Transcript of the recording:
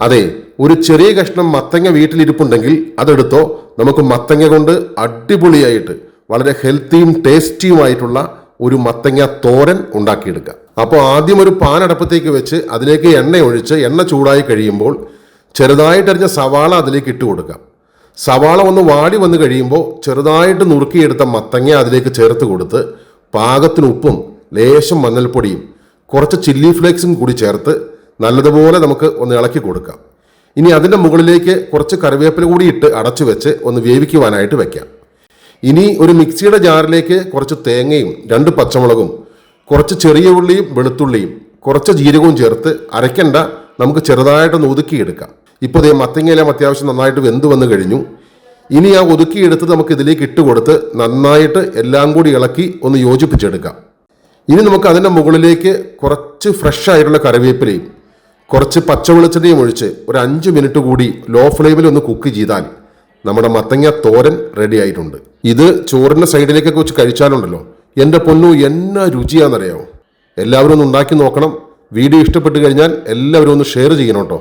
അതെ ഒരു ചെറിയ കഷ്ണം മത്തങ്ങ വീട്ടിലിരിപ്പുണ്ടെങ്കിൽ അതെടുത്തോ. നമുക്ക് മത്തങ്ങ കൊണ്ട് അടിപൊളിയായിട്ട് വളരെ ഹെൽത്തിയും ടേസ്റ്റിയുമായിട്ടുള്ള ഒരു മത്തങ്ങ തോരൻ ഉണ്ടാക്കിയെടുക്കാം. അപ്പോൾ ആദ്യം ഒരു പാനടപ്പത്തേക്ക് വെച്ച് അതിലേക്ക് എണ്ണ ഒഴിച്ച് എണ്ണ ചൂടായി കഴിയുമ്പോൾ ചെറുതായിട്ടരിഞ്ഞ സവാള അതിലേക്ക് ഇട്ട് കൊടുക്കാം. സവാള ഒന്ന് വാടി വന്നു കഴിയുമ്പോൾ ചെറുതായിട്ട് നുറുക്കിയെടുത്ത മത്തങ്ങ അതിലേക്ക് ചേർത്ത് കൊടുത്ത് പാകത്തിന് ഉപ്പും ലേശം മഞ്ഞൾപ്പൊടിയും കുറച്ച് ചില്ലി ഫ്ലേക്സും കൂടി ചേർത്ത് നല്ലതുപോലെ നമുക്ക് ഒന്ന് ഇളക്കി കൊടുക്കാം. ഇനി അതിന്റെ മുകളിലേക്ക് കുറച്ച് കറിവേപ്പില കൂടി ഇട്ട് അടച്ചു വെച്ച് ഒന്ന് വേവിക്കുവാനായിട്ട് വെക്കാം. ഇനി ഒരു മിക്സിയുടെ ജാറിലേക്ക് കുറച്ച് തേങ്ങയും രണ്ട് പച്ചമുളകും കുറച്ച് ചെറിയ ഉള്ളിയും വെളുത്തുള്ളിയും കുറച്ച് ജീരകവും ചേർത്ത് അരയ്ക്കണ്ട നമുക്ക് ചെറുതായിട്ടൊന്ന് ഒതുക്കിയെടുക്കാം. ഇപ്പോൾ ദേ മത്തങ്ങയിലും അത്യാവശ്യം നന്നായിട്ട് വെന്ത് വന്നു കഴിഞ്ഞു. ഇനി ആ ഒതുക്കിയെടുത്ത് നമുക്ക് ഇതിലേക്ക് ഇട്ട് കൊടുത്ത് നന്നായിട്ട് എല്ലാം കൂടി ഇളക്കി ഒന്ന് യോജിപ്പിച്ചെടുക്കാം. ഇനി നമുക്ക് അതിന്റെ മുകളിലേക്ക് കുറച്ച് ഫ്രഷ് ആയിട്ടുള്ള കറിവേപ്പിലയും കുറച്ച് പച്ച പച്ചവെളിച്ചെണ്ണയും ഒഴിച്ച് ഒരു അഞ്ച് മിനിറ്റ് കൂടി ലോ ഫ്ലെയിമിൽ ഒന്ന് കുക്ക് ചെയ്താൽ നമ്മുടെ മത്തങ്ങ തോരൻ റെഡി ആയിട്ടുണ്ട്. ഇത് ചോറിന്റെ സൈഡിലേക്കൊക്കെ വെച്ച് കഴിച്ചാലുണ്ടല്ലോ. എന്റെ പൊന്നു എന്നാ രുചിയാണെന്നറിയാമോ എല്ലാവരും ഒന്ന് ഉണ്ടാക്കി നോക്കണം. വീഡിയോ ഇഷ്ടപ്പെട്ട് കഴിഞ്ഞാൽ എല്ലാവരും ഒന്ന് ഷെയർ ചെയ്യണം കേട്ടോ.